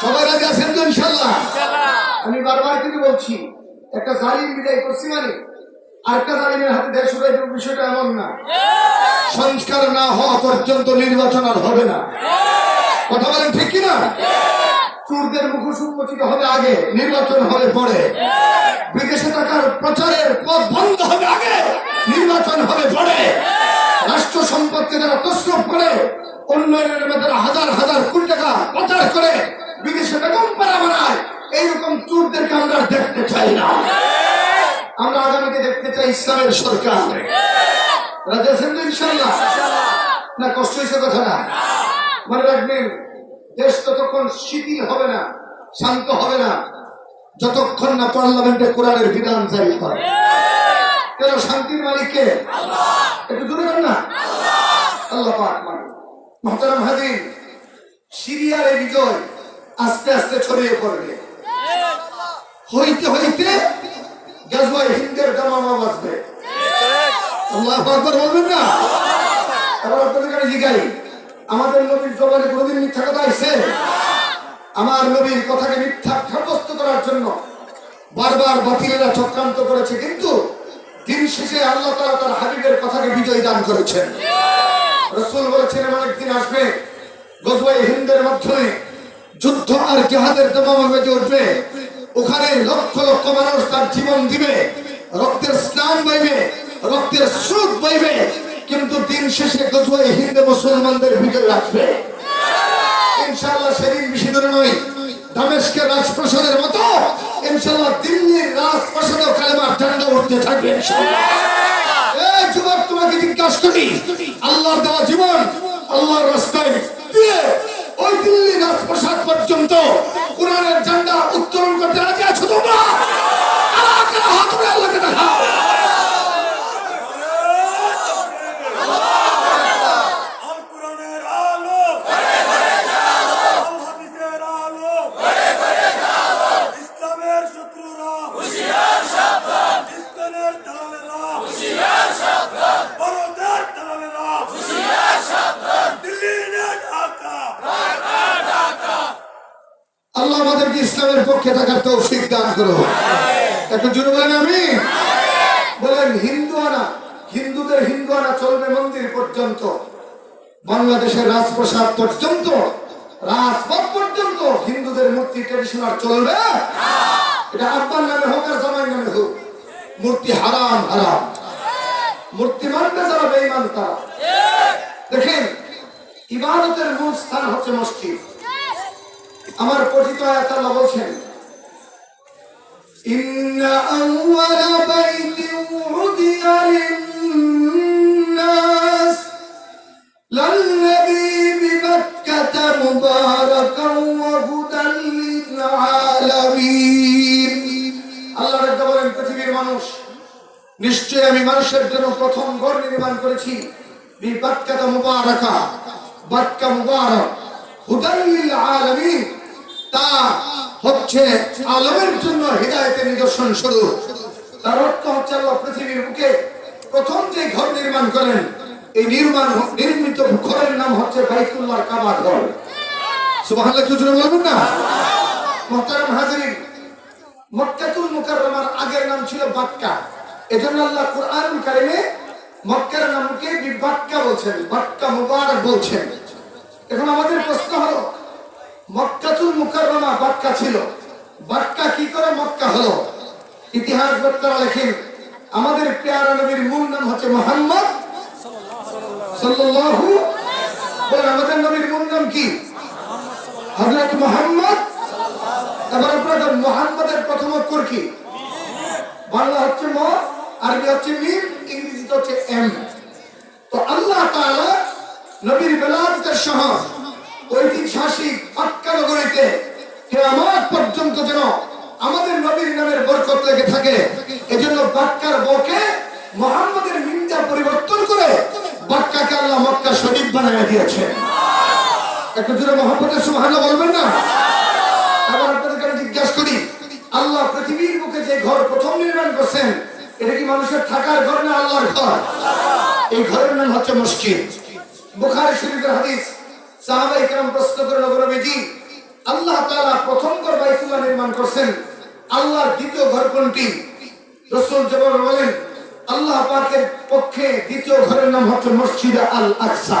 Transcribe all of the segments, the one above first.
সবাই রাজি আছেন তো ইনশাল্লাহ আমি বারবার কিন্তু বলছি একটা জালিম বিদায় করছি মানে আরেকটা জালিমের হাতে দেশ বিষয়টা এমন না। সংস্কার না হওয়া পর্যন্ত নির্বাচন আর হবে না। কথা বলেন ঠিক কিনা? চোরদের মুখোশ উন্মোচিত হবে আগে নির্বাচন হবে পরে। বিদেশে টাকার প্রচারের পথ বন্ধ হবে আগে নির্বাচন হবে পরে। রাষ্ট্র সম্পদকে যারা তসরফ করে উন্নয়নের তারা হাজার হাজার কোটি টাকা প্রচার করে বিদেশে বেগম পাড়া এইরকম চোরদেরকে আমরা দেখতে চাই না। আমরা আগামীতে দেখতে চাই ইসলামের সরকার। রাজা না, কষ্ট হয়েছে কথা না। মনে রাখবেন, দেশ ততক্ষণ শিথিল হবে না, শান্ত হবে না। যতক্ষণ না পার্লামেন্টে কোরআনের বিধান জারি হয়। কেন শান্তির মালিককে? একটু দূরে কর না। আল্লাহ পাক মানে সিরিয়ার এই বিজয় আস্তে আস্তে ছড়িয়ে পড়বে। হইতে হইতে গাজওয়াই হিন্দের দামামা বাজবে। আল্লাহ আকবর বলবেন না? এবার আপনাদের জিগাই, আমাদের নবীর জবানে কোনদিন মিথ্যা কথা আইছে? আমার নবীর কথাকে মিথ্যা সাব্যস্ত করার জন্য বারবার বাতিলেরা চক্রান্ত করেছে, কিন্তু দিন শেষে আল্লাহ তালা তার হাবিবের কথাকে বিজয় দান করেছেন। রসুল বলেছেন একদিন আসবে গজবাই হিন্দের মাধ্যমে যুদ্ধ আর জেহাদের দমামা বেজে উঠবে। ওখানে লক্ষ লক্ষ মানুষ তার জীবন দিবে। রক্তের স্নান বইবে, রক্তের স্রোত বইবে, কিন্তু দিন শেষে গজবাই হিন্দে মুসলমানদের বিজয় আসবে ইনশাআল্লাহ সেদিন বেশি দূরে নয়, দামেস্কের রাজপ্রাসাদের মতো ইনশাআল্লাহ দিল্লির রাজপ্রাসাদেও কালেমার ঠান্ডা উঠতে থাকবে এই যুবক, তোমাকে জিজ্ঞাসা করি, আল্লাহর দেওয়া জীবন আল্লাহর রাস্তায় দিয়ে ওই দিল্লি রাজপ্রাসাদ পর্যন্ত কোরআনের ঝান্ডা উত্তোলন করতে রাজি আছো তোমরা আল্লাহ কারা হাত তুলে আল্লাহকে দেখাও আল কোরআনের আলো আল হাদিসের আলো ইসলামের শত্রুরা ইসলামের দালালেরা ভারতের দালালেরা দিল্লি নে ঢাকা আল্লাহ আমাদেরকে ইসলামের পক্ষে থাকার তৌফিক দান করো একটু জুড়ে বলেন আমি বলেন হিন্দু আনা হিন্দুদের হিন্দু আনা চলবে মন্দির পর্যন্ত বাংলাদেশের রাজপ্রসাদ পর্যন্ত রাজপথ পর্যন্ত হিন্দুদের মূর্তি ট্রেডিশনাল চলবে এটা আব্বার নামে হোক আর জামাই নামে হোক মূর্তি হারাম হারাম মূর্তি মানবে যারা বেইমান তারা দেখেন ইবাদতের মূল স্থান হচ্ছে মসজিদ আমার পঠিত আয়াত আল্লাহ বলছেন إن أول بيت وضع للناس للذي মুবারাকান ওয়া হুদাল লিল আলামিন আল্লাহ রাব্বুল বলেন পৃথিবীর মানুষ নিশ্চয় আমি মানুষের জন্য প্রথম ঘর নির্মাণ করেছি। বি বাক্কাতা মুবারাকা বাক্কা মুবারাক। হুদাল হচ্ছে আলমের জন্য হৃদায়তের নিদর্শন শুরু তার অর্থ হচ্ছে আল্লাহ পৃথিবীর বুকে প্রথম যে ঘর নির্মাণ করেন, এই নির্মাণ, নির্মিত ঘরের নাম হচ্ছে বাইতুল্লাহ কাবা ঘর। সুবহানাল্লাহ, কি জোরে বলবেন আগের নাম ছিল বাক্কা। এজন্য আল্লাহ কুরআনুল কারিমে মক্কার নামকে বিবাক্কা বলছেন, বাক্কা মুবারক বলছেন। এখন আমাদের প্রশ্ন হলো, মক্কাতুল মুকাররমা বাক্কা ছিল? বাক্কা কি করে মক্কা হলো? ইতিহাস বক্তারা লেখেন, আমাদের পেয়ারা নবীর মূল নাম হচ্ছে মোহাম্মদ সাল্লাল্লাহু বলেন, আমাদের নবীর মূল নাম কি? হযরত মোহাম্মদ? মোহাম্মদের প্রথম অক্ষর কি? বাংলা হচ্ছে ম, আরবি হচ্ছে মিম, ইংরেজিতে হচ্ছে এম। তো আল্লাহ তাআলা নবীর বেলায়েতের শহর ঐতিহাসিক নগরীতে কিয়ামত পর্যন্ত যেন আমাদের নবীর নামের বরকত লেগে থাকে, এজন্য বাক্কার বকে মোহাম্মদের মিমটা পরিবর্তন করে বাক্কাকে আল্লাহ মক্কা শরীফ বানায় দিয়েছে একটু জোরে মোহাম্মদের সুহানা বলবেন না? আবার আপনাদেরকে জিজ্ঞাসা করি, আল্লাহ পৃথিবীর বুকে যে ঘর প্রথম নির্মাণ করছেন, এটা কি মানুষের থাকার ঘর না আল্লাহর ঘর? এই ঘরের নাম হচ্ছে মসজিদ। বুখারী শরীফের হাদিস সাহাবাই কেরাম প্রশ্ন করে নবরবিজি আল্লাহ তাআলা প্রথম ঘর বাইতুল্লাহ নির্মাণ করছেন, আল্লাহর দ্বিতীয় ঘর কোনটি? রাসূল জবাব বলেন, আল্লাহ পাকের পক্ষে দ্বিতীয় ঘরের নাম হচ্ছে মসজিদ আল আকসা।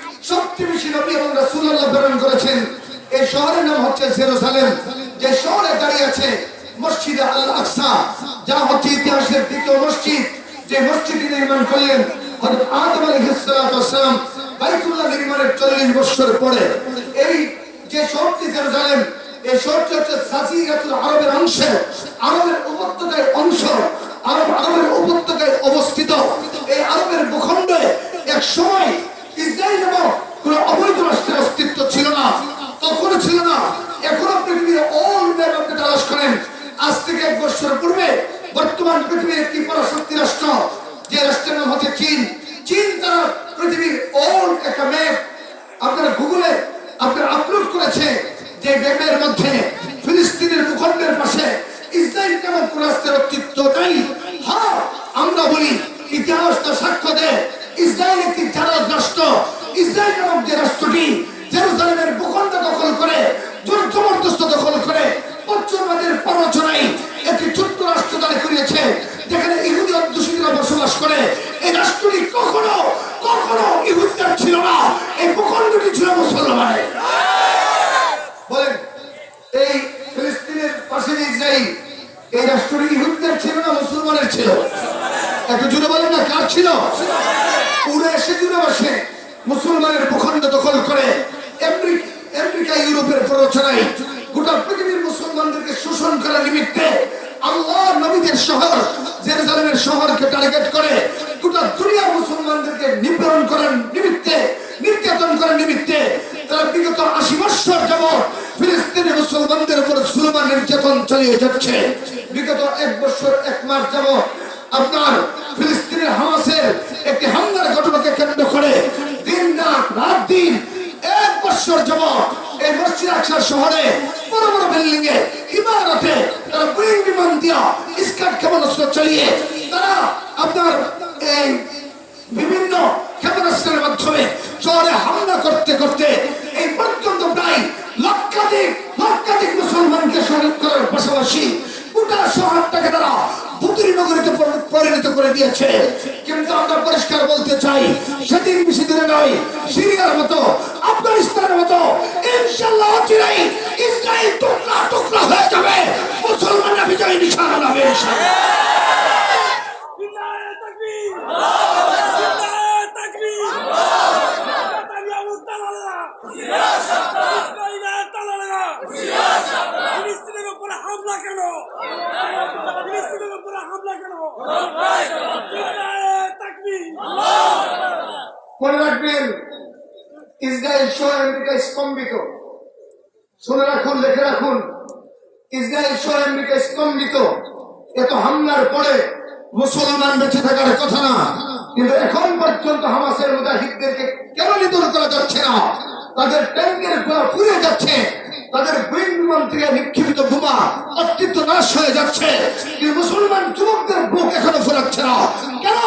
সবচেয়ে বেশি নবী এবং রাসূলুল্লাহ প্রেরণ করেছেন। এই শহরের নাম হচ্ছে জেরুজালেম যে শহরে দাঁড়িয়ে আছে মসজিদ আল আকসা যা হচ্ছে ইতিহাসের দ্বিতীয় মসজিদ। যে মসজিদটি নির্মাণ করলেন হযরত আদম আলাইহিস সালাম বাইতুল্লাহ নির্মাণের 40 বছর পরে। এই যে শহরটি জেরুজালেম এই শহরটি হচ্ছে আরবের অংশ, আরবের উপত্যকায় অংশ, আরব আরবের উপত্যকায় অবস্থিত। এই আরবের ভূখণ্ডে এক সময় ইসরায়েল এবং কোন অবৈধ রাষ্ট্রের অস্তিত্ব ছিল না তখনও ছিল না। এখনও পৃথিবীর অল ম্যাপ তালাশ করেন, আজ থেকে এক বছর পূর্বে বর্তমান পৃথিবীর একটি পরাশক্তি রাষ্ট্র, যে রাষ্ট্রের নাম হচ্ছে চীন। চীন তারা পৃথিবীর অল একটা ম্যাপ আপনার গুগলে আপনার আপলোড করেছে, যে ম্যাপের মধ্যে ফিলিস্তিনের গোটা পৃথিবীর মুসলমানদেরকে শোষণ করার নিমিত্তে আল্লাহ নবীদের শহর, জেরুজালেমের শহরকে টার্গেট করে গোটা দুনিয়ার মুসলমানদেরকে নিপীড়ন করার নিমিত্তে, নির্যাতন করার নিমিত্তে তারা বিগত আশি বছর যাব ফিলিস্তিনি মুসলমানদের উপর সুলমান নির্যাতন চালিয়ে যাচ্ছে। বিগত এক বছর, এক মাস যাব আপনার ফিলিস্তিনের হামাসের একটি হামলার ঘটনাকে কেন্দ্র করে দিন রাত রাত দিন এক বছর যাব এই মসজিদ আকসা শহরে বড় বড় বিল্ডিং এ ইমারতে তারা বুইং বিমান দিয়া ক্ষেপণাস্ত্র চালিয়ে তারা আপনার এই বিভিন্ন ক্ষেপণাস্ত্রের মাধ্যমে শহরে হামলা করতে করতে এই পর্যন্ত প্রায় লক্ষাধিক লক্ষাধিক মুসলমানকে শহীদ করার পাশাপাশি গোটা শহরটাকে তারা পরি- পরিণত করে দিয়েছে। কিন্তু আমরা পরিষ্কার বলতে চাই, সেদিন বেশি দূরে নয়, সিরিয়ার মতো, আফগানিস্তানের মতো ইনশাল্লাহ অচিরেই ইসরায়েল টুকরা টুকরা হয়ে যাবে। মুসলমানরা বিজয় নিশানা বিদায় তাকবীর বিদায় তাকবীর নেতানিয়াহু দালালেরা ইসরায়েলের দালালেরা ফিলিস্তিনের উপরে হামলা কেন? মনে রাখবেন, ইসরায়েল আমেরিকা স্তম্ভিত। শুনে রাখুন, লিখে রাখুন, ইসরায়েল আমেরিকা স্তম্ভিত। এত হামলার পরে মুসলমান বেঁচে থাকার কথা না, কিন্তু এখন পর্যন্ত হামাসের মুজাহিদদেরকে কেন নিধন করা যাচ্ছে না? তাদের ট্যাঙ্কের গোলা ফুরে যাচ্ছে। তাদের থেকে নিক্ষিপ্ত বোমা অস্তিত্ব নাশ হয়ে যাচ্ছে। মুসলমান যুবকদের বুক এখনও ফোরাচ্ছে না। কেন?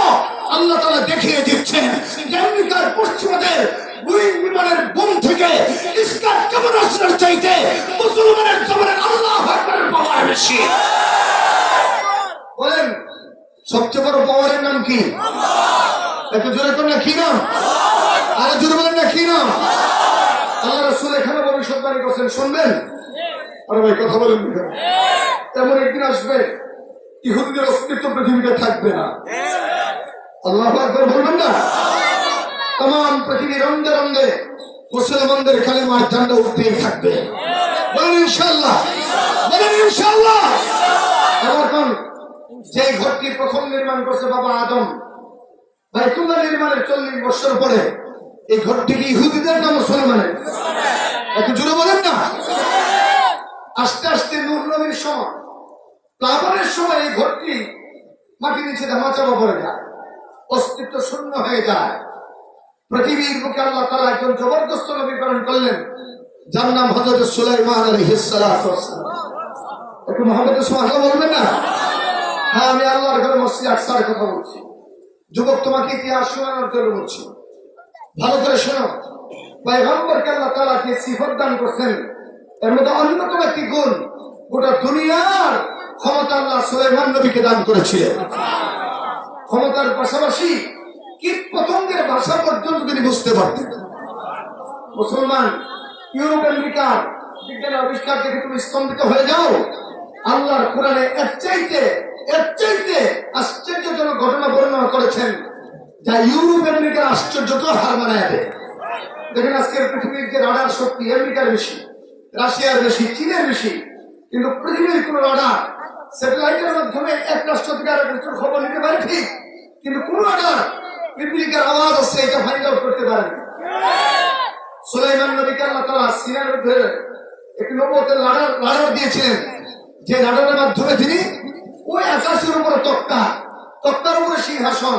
আল্লাহ তালা দেখিয়ে দিচ্ছেন আমেরিকার পশ্চিমাদের বলেন, সবচেয়ে বড় নাম কি? না নাম? আরে জোরে বলেন না, কি নাম আল্লাহ রসুল এখানে ভবিষ্যৎবাণী করছেন শুনবেন? আরে ভাই, কথা বলেন এমন একদিন আসবে, ইহুদিদের অস্তিত্ব পৃথিবীতে থাকবে না। আল্লাহ বলবেন না? তাম পৃথিবী রঙ্গে রঙ্গে মুসলমানদের কালেমার ঝান্ডা উঠতেই থাকবে। ইনশাল্লাহ যে ঘরটি প্রথম নির্মাণ করছে বাবা আদম নির্মাণের চল্লিশ বছর পরে এই ঘরটি কি ইহুদিদের না মুসলমানের। একটু জুড়ে বলেন না? আস্তে আস্তে নূর নবীর সময়। প্লাবনের সময় এই ঘরটি মাটির নিচে ধামাচাপা পড়ে যায়। অস্তিত্ব শূন্য হয়ে যায়। পৃথিবীর বুকে আল্লাহ তালা একজন জবরদস্ত নবীকরণ করলেন, যার নাম হজরত সুলাইমান। একটু মোহাম্মদ সুবহানাল্লাহ বলবেন না? হ্যাঁ আমি আল্লাহর ঘরে মসজিদ আকসার কথা বলছি। যুবক তোমাকে ইতিহাস শোনানোর জন্য বলছি। ভালো করে শোনো। পয়গম্বরকে আল্লাহ তাআলা যে সিফত দান করছেন? এর মধ্যে অন্যতম একটি গুণ, গোটা দুনিয়ার ক্ষমতা আল্লাহ সুলাইমান নবীকে দান করেছিলেন। ক্ষমতার পাশাপাশি কীট পতঙ্গের ভাষা পর্যন্ত তিনি বুঝতে পারতেন। মুসলমান, ইউরোপ আমেরিকার বিজ্ঞানের আবিষ্কার দেখে তুমি স্তম্ভিত হয়ে যাও। আল্লাহর কোরআনে এর চাইতে এর চাইতে আশ্চর্যজনক ঘটনা বর্ণনা করেছেন। যা ইউরোপ আমেরিকার আশ্চর্যকেও হার মানায় দেয়। দেখেন আজকের পৃথিবীর যে রাডার শক্তি, আমেরিকার বেশি, রাশিয়ার বেশি, চীনের বেশি, কিন্তু পৃথিবীর কোন রাডার স্যাটেলাইটের মাধ্যমে এক রাষ্ট্র থেকে আরেক রাষ্ট্রের খবর নিতে পারে ঠিক, কিন্তু কোন রাডার পিপিলিকার আওয়াজ আছে এটা ফাইন্ড আউট করতে পারে সুলাইমান নবীকে আল্লাহ তাআলা সিনার মধ্যে একটি নবতের লাডার লাডার দিয়েছিলেন, যে লাডারের মাধ্যমে তিনি ওই আকাশের উপরে তক্তা, তক্তার উপরে সিংহাসন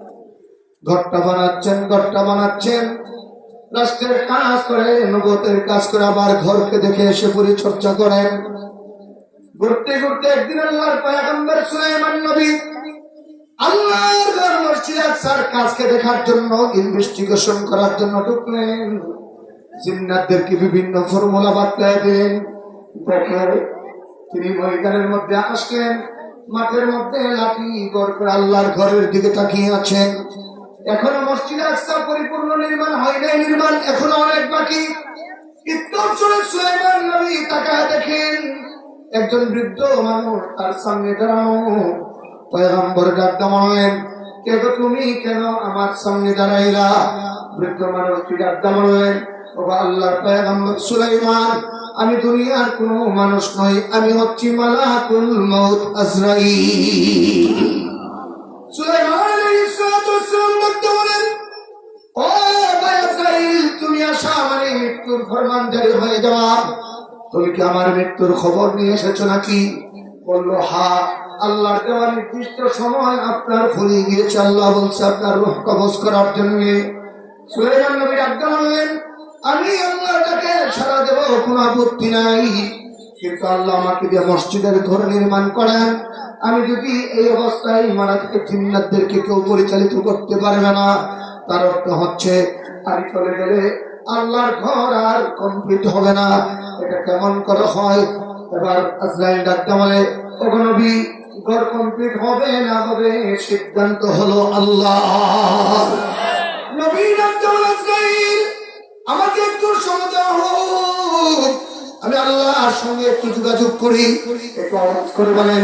ঘরটা বানাচ্ছেন ঘরটা বানাচ্ছেন। রাষ্ট্রের কাজ করে নবতের কাজ করে, আবার ঘরকে দেখে এসে পরিচর্যা করেন। ঘুরতে ঘুরতে একদিন আল্লাহর পয়গম্বর সুলাইমান নবী আল্লাহর কাজকে দেখার জন্য করার জন্য বিভিন্ন ফর্মুলা তিনি মধ্যে মাঠের মধ্যে করে আল্লাহর ঘরের দিকে তাকিয়ে আছেন। এখনও মসজিদ আকসা পরিপূর্ণ নির্মাণ হয় নাই, নির্মাণ এখনও অনেক বাকি। সুলাইমান একজন বৃদ্ধ তার তুমি? কেন আমার বৃদ্ধ পয়গম্বর সুলাইমান, আমি দুনিয়ার কোনো মানুষ নই, আমি হচ্ছি মালাকুল মউত আজরাইল। ও তুমি আসা মানে মৃত্যুর হয়ে যাওয়া। তুমি কি আমার মৃত্যুর খবর নিয়ে এসেছ নাকি? বলল, হা, আল্লাহর নির্দিষ্ট সময় আপনার ফুরিয়ে গিয়েছে। আল্লাহ বলছে, আপনার রূহ করার জন্য। বললেন, আমি আল্লাহটাকে সারা দেব, কোনো আপত্তি নাই। কিন্তু আল্লাহ আমাকে দিয়ে মসজিদের ঘর নির্মাণ করেন। আমি যদি এই অবস্থায় মারা থেকে জিন্নাতদেরকে কেউ পরিচালিত করতে পারবে না, তার অর্থ হচ্ছে আমি চলে গেলে আল্লাহর ঘর আর কমপ্লিট হবে না। এটা কেমন করে হয়? এবার আজরাইল ডাক্তার বলে ওগো নবী, ঘর কমপ্লিট হবে না হবে সিদ্ধান্ত হলো আল্লাহ। আমাকে একটু দেওয়া হোক আমি আল্লাহর সঙ্গে একটু যোগাযোগ করি। একটু আওয়াজ করে বলেন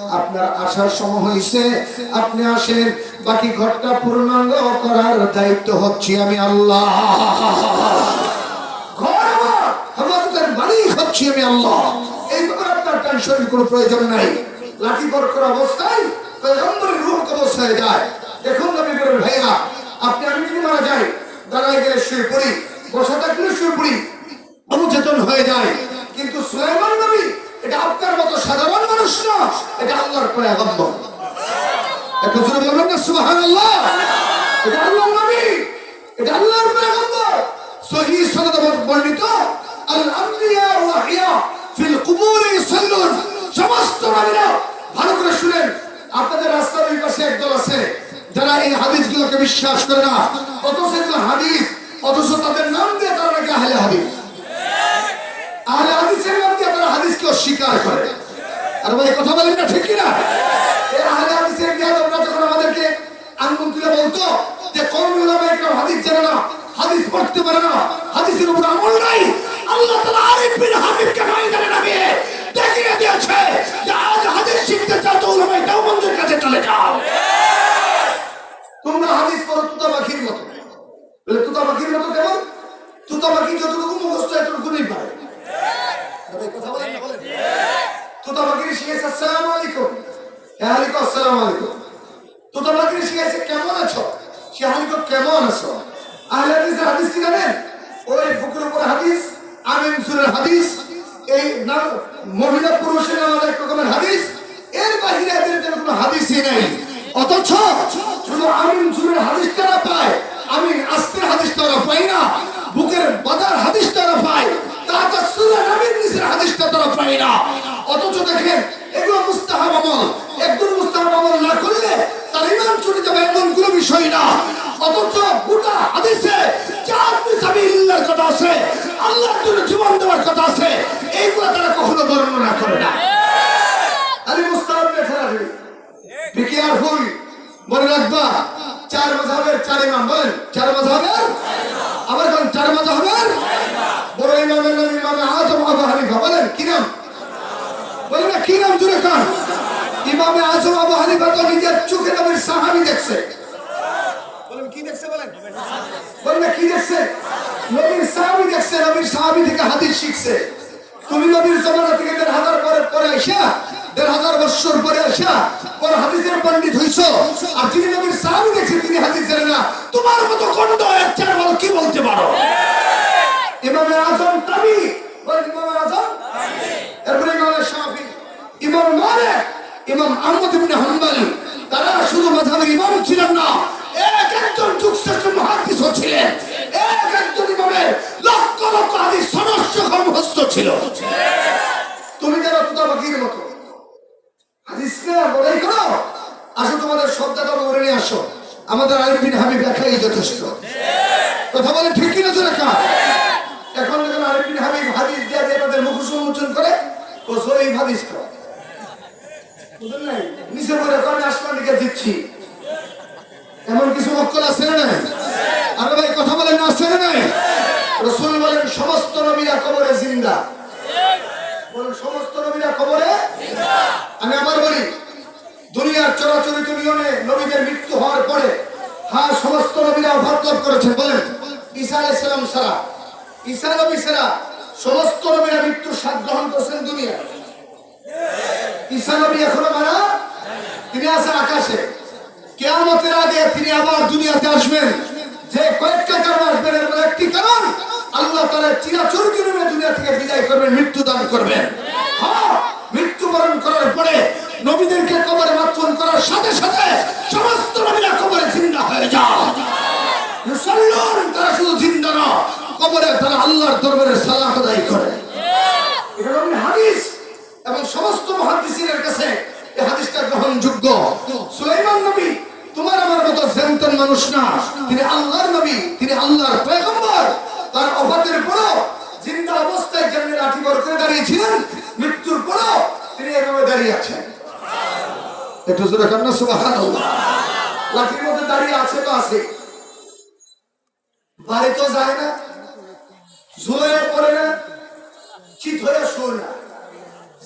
আপনার আসার সময় হয়েছে আপনি আসেন, বাকি ঘরটা পূর্ণাঙ্গ করার দায়িত্ব হচ্ছে আমি আল্লাহ। শুয়ে অবচেতন হয়ে যায়। কিন্তু এটা আপনার মতো সাধারণ মানুষ রাস্তার ওই পাশে একদল আছে, যারা এই হাদিসগুলোকে বিশ্বাস করে না। অথচ এগুলো হাদিস, অথচ তাদের নাম দিয়ে তারা নাম দিয়ে তারা হাদিসকে অস্বীকার করে। আর ভাই কথা বলেন না ঠিক কিনা? এই আহলে হাদিসের বিয়াদবরা যখন আমাদেরকে আঙ্গুল তুলে বলতো যে কোন একরাম, হাদিস জানে না, হাদিস পড়তে পারে না, হাদিসের উপর আমল নাই। আল্লাহ তাআলা আরিফ বিন হাবিবকে ময়দানে নামিয়ে দেখিয়ে দিয়েছে যে, আজ হাদিস শিখতে চাও তো উলামা দেওবন্দের কাছে চলে যাও। তোমরা হাদিস পড়ো তুতা পাখির মতো। বলে, তুতা কথা বলেন না, বলেন। তোতা পাখির শিখেছে আসসালামু আলাইকুম। হ্যাঁ আলাইকুম আসসালামু আলাইকুম। তোতা পাখির শিখেছে কেমন আছো? সে আলাইকুম, কেমন আছো? আহলে হাদিসের হাদিস কি জানেন? ওই ফুকুর উপর হাদিস, আমিন সুরের হাদিস, এই নাম, মহিলা পুরুষের নামাজ এক রকমের হাদিস, এর বাহিরে এদের কোনো হাদিসই নেই। অথচ শুধু আমিন সুরের হাদিসটা না পায়, আমিন আস্তের হাদিসটা ওরা পায় না, বুকের বাজার হাদিস ওরা পায় তাহলে সুরের আমিন নিচের হাদিসটা তারা পায় না। অথচ দেখেন, এগুলো মুস্তাহাব আমল। একজন মুস্তাহাব আমল না করলে তার ইমান চলে যাবে এমন কোনো বিষয় না। অথচ গোটা হাদিসে চার বিসাবিল্লাহর কথা আছে, আল্লাহর জন্য জীবন দেওয়ার কথা আছে। এইগুলো তারা কখনো বর্ণনা করে না। আরে মুস্তাহাব রাখবে বি কেয়ারফুল মনে রাখবা, চার মাযহাবের চার ইমাম, বলেন, চার মাযহাবের আবার বলেন, চার মাযহাবের বড় ইমামের নাম ইমামে আজম আবু হানিফা বলেন কি নাম বলেন না কি নাম জুড়ে কান ইমামে আজম আবু হানিফা তো নিজের চোখে নবীর সাহাবী দেখছে? বলেন কি দেখছে বলেন? বলেন কি দেখছে? নবীর সাহাবী দেখছে নবীর সাহাবী থেকে হাদিস শিখছে। তুমি নবীর জমানা থেকে দেড় হাজার পরে পরে আসা দেড় হাজার বছর পরে আসা পরে হাদিসের পণ্ডিত হইছো। আর তিনি নবীর সাহাবী দেখছে তিনি হাদিস জানে না। তোমার মতো কণ্ড এক চার বল কি বলতে পারো? ইমামে আজম তাবি। বলেন ইমামে আজম এরপরে ইমামে শাফি। ইমাম মালিক। ইমাম আহমদ ইবনে হাম্বল, তারা শুধু মাযহাবের ইমাম ছিলেন না, এক একজন যুগশ্রেষ্ঠ মুহাদ্দিসও ছিলেন। এক একজন ইমামের লক্ষ লক্ষ হাদিস সনস্য মুখস্থ ছিল। তুমি যেন তুতা বাকির মতো। হাদিস না বড়াই করো। আসো তোমাদের শব্দটা বলে নিয়ে আসো। আমাদের বিন হাবিব একাই যথেষ্ট। কথা বলে ঠিক কিনা তো রেখা এখন যখন বিন হাবিব হাদিস দিয়ে তাদের মুখ উন্মোচন করে, ও সই হাদিস খাও সমস্ত নবীরা কবরে জিন্দা। বলেন, সমস্ত নবীরা কবরে আমি আবার বলি, দুনিয়ার চরাচরিত নিয়মে নবীদের মৃত্যু হওয়ার পরে হ্যাঁ সমস্ত নবীরা অভাব লাভ করেছেন, বলেন। ঈসা আলাইসালাম সারা ঈসা নবী সারা সমস্ত নবীরা মৃত্যুর স্বাদ গ্রহণ করেছেন দুনিয়ায়। নবী এখনও মারা? তিনি আছেন আকাশে। কেয়ামতের আগে তিনি আবার দুনিয়াতে আসবেন। যে কয়েকটা কারণ আসবেন এর একটি কারণ, আল্লাহ তারা চিরাচর জন্মে দুনিয়া থেকে বিদায় করবেন মৃত্যু করবেন। হ্যাঁ মৃত্যুবরণ করার পরে নবীদেরকে কবরে মাতন করার সাথে সাথে সমস্ত নবীরা কবরে জিন্দা হয়ে যায় মুসলমান তারা শুধু জিন্দা না কবরে তারা আল্লাহর দরবারে সালাত আদায় করে। এটা হাদিস। এবং সমস্ত মহাদিসিনের কাছে এই হাদিসটা গ্রহণযোগ্য। সুলাইমান নবী, তোমার আমার মতো জেনতেন মানুষ না। তিনি আল্লাহর নবী, তিনি আল্লাহর পয়গম্বর। তার অফাতের পরও জিন্দা অবস্থায় যেমনি লাঠি বর করে দাঁড়িয়েছিলেন। মৃত্যুর পরও তিনি এভাবে দাঁড়িয়ে আছেন। একটু জোরে কান্না সুবহানাল্লাহ। লাঠির মধ্যে দাঁড়িয়ে আছে তো আছে। বাড়ি তো যায় না, ঝুলে পড়ে না, চিত হয়ে শোয় না।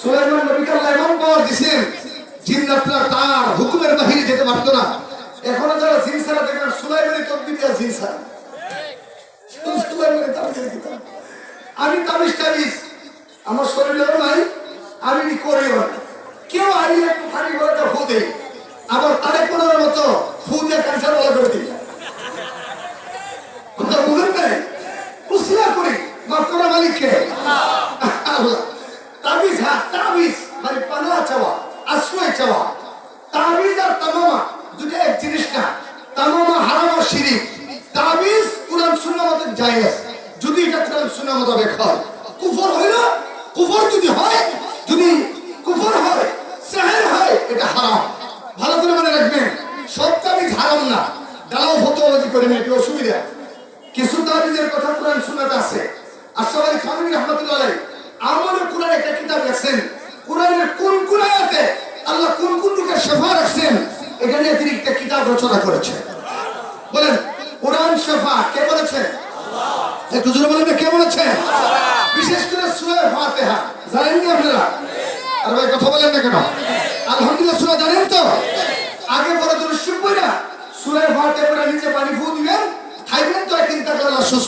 সুলাইমান নবীকে আল্লাহ দিছেন জিন্নাতরা তার হুকুমের বাহিরে যেতে পারতো না। এখনও যারা জিন ছাড়া দেখেন সুলাইমানের তকবির দেওয়া জিন তাবিজ আমি তাবিজ টাবিজ আমার শরীরেও নাই আমি করিও না। কেউ আইলে ফানি করে ফু দেই আবার তারেক পনেরোর মতো ফু দিয়ে ক্যান্সার বলা করে দিই। বুঝেন নাই? করি, মাফ মালিককে। আল্লাহ। তাবিজ হ্যাঁ তাবিজ। মানে পানা চাওয়া, আশ্রয় চাওয়া। তাবিজ আর তামামা দুটো এক জিনিস না। তামামা হারাম আর শিরিক। তাবিজ কোরআন সুন্নাহ মতে জায়েজ। যদি এটা কোরআন সুন্নাহ মোতাবেক হয়। কুফর হইল, কুফর যদি হয়, যদি কুফর হয়, সাহের হয়, এটা হারাম। ভালো করে মনে রাখবেন, সব তাবিজ হারাম না। দালাও ফতোয়াবাজি করে না এটি অসুবিধা কিছু তাবিজের কথা কোরআন সুন্নাতে আছে আশরাফ আলী খানবী রহমাতুল্লাহ আলাইহি আমাদের কোরআন একটা কিতাব লেখছেন কোরআনের কোন কোন আয়াতে আল্লাহ কোন কোন লোকের শেফা রাখছেন এটা নিয়ে তিনি একটা কিতাব রচনা করেছেন বলেন কোরআন শেফা কে বলেছেন একটু জোরে বলেন না, কে বলেছেন বিশেষ করে সূরা ফাতিহা জানেন কি আপনারা আর ভাই কথা বলেন না কেন আলহামদুলিল্লাহ সূরা জানেন তো আগে পরে তো শিখবই না সূরা ফাতিহা পড়ে নিচে পানি ফু দিবেন খাইবেন তো একদিন তাকে আল্লাহ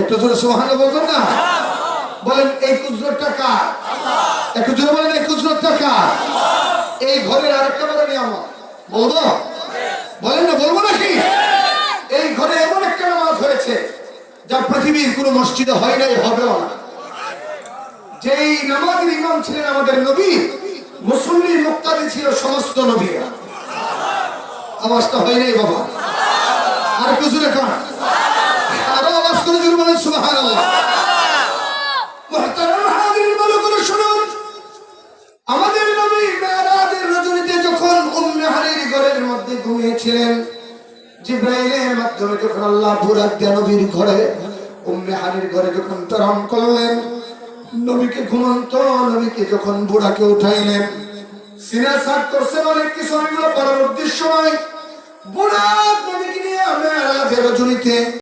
একটু জোরে সুবহানাল্লাহ বলবেন না? বলেন, এই কুজরত টাকা একটু জোরে বলেন, এই কুজরত টাকা এই ঘরের আরেকটা বড় নিয়ামত। বলব? বলেন না, বলব নাকি? এই ঘরে এমন একটা নামাজ হয়েছে, যা পৃথিবীর কোন মসজিদে হয় নাই, হবেও না। যেই নামাজের ইমাম ছিলেন আমাদের নবী মুসল্লির মুক্তাদি ছিল সমস্ত নবীরা। আওয়াজটা হয় নাই বাবা। আর একটু জোরে জোরে বলেন আমাদের নবীকে ঘুমন্ত নবীকে যখন বুড়াকে উঠাইলেন, সিনা সাত করছেন অনেক কিছু এগুলো করার উদ্দেশ্য নয়। বুড়া নবীকে নিয়ে মেরাজের রজনীতে